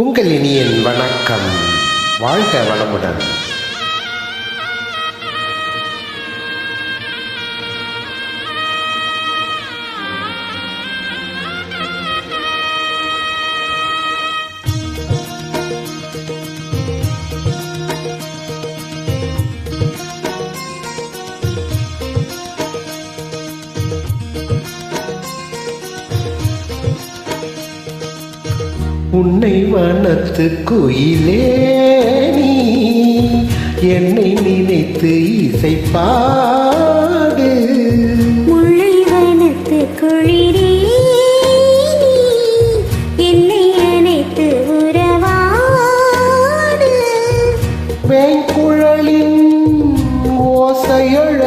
உங்கள் இனியன் வணக்கம். வாழ்க வளமுடன். உன்னை வனத்து குயிலே நீ என்னை நினைத்து இசை பாடு முல்லை வனத்து குளிரே என்னை அணைத்து உறவாடு. வேங்குழலின் ஓசையழ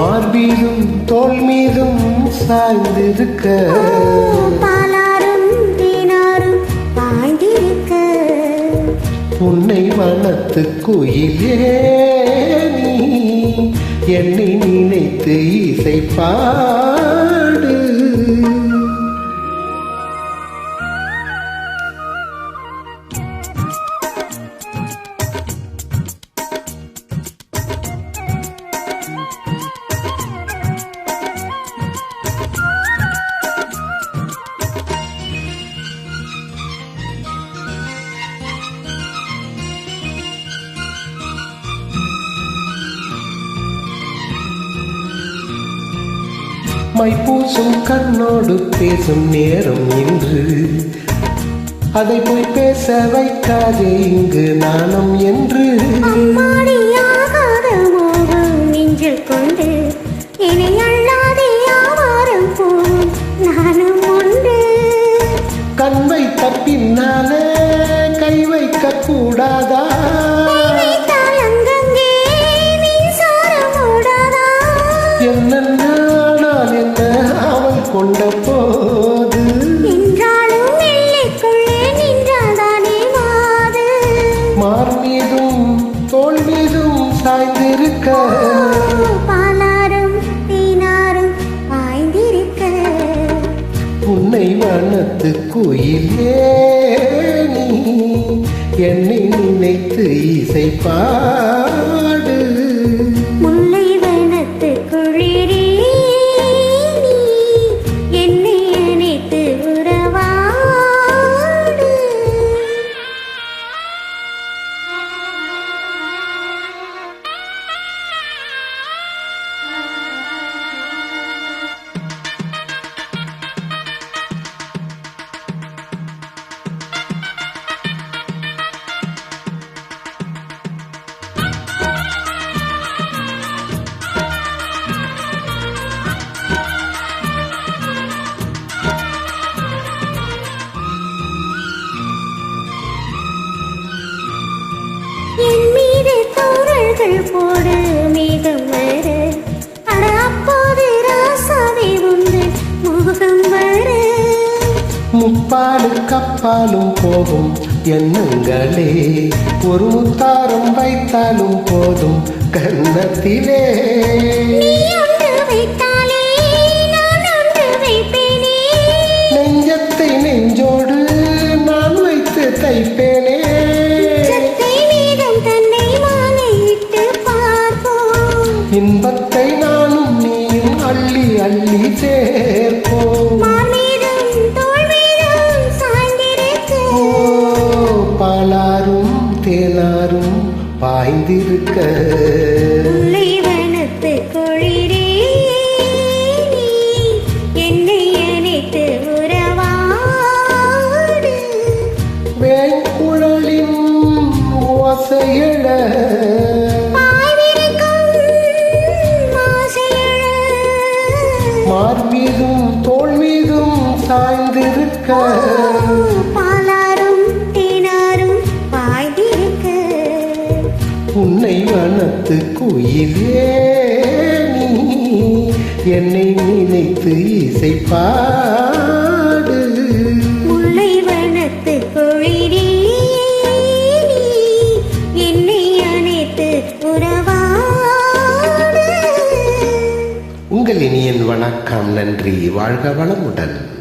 மார்பீதும் தோல் மீதும் சாய்ந்திருக்க. பாலாரும் தேனாரும் பாய்ந்திருக்க. உன்னை வனத்து குயிலே நீ என்னை நினைத்து இசை மைப்பூசும் கண்ணோடு பேசும் நேரம் இன்று. அதை போய் பேச வைக்காதே இங்கு நாணம் என்று. நெஞ்சில் கொண்டு என்னை அள்ளாதே ஆவாரம் போம் நானும் உண்டு. கண் வைத்த பின்னாலே கை வைக்க கூடாதா? என்னென்ன நான் என்ன அவள் கொண்ட போது. மார் மீதும் தோல் மீதும் சாய்ந்திருக்க பாலாரும் தேனாரும் பாய்ந்திருக்க. உன்னை வனத்து குயிலே நீ என்னை நினைத்து இசை பாடு தோரல்கள் போடு மேகம் வர. அட அப்போது ராசாவே உண்டு முகம் வர. முப்பாலு கப்பாலும் போகும் எண்ணங்களே. ஒரு முத்தாரம் வைத்தாலும் போதும் வைப்பேனே. நெஞ்சத்தை நெஞ்சோடு நான் வைத்து தைப்பேனே. தேனாரும் பாய்ந்திருக்க. வனத்து குளிரே நீ என்னை அணைத்து உறவாடு. வேங்குழலின் ஓசையழ. பாய்விரிக்கும் ஆசையழ. மார் மீதும் தோல் மீதும் சாய்ந்திருக்க. உன்னை வனத்து குயிலே நீ என்னை நினைத்து இசை பாடு முல்லை வனத்து நீ என்னை உறவாடு. உங்கள் இனியன் வணக்கம் நன்றி வாழ்க வளமுடன்.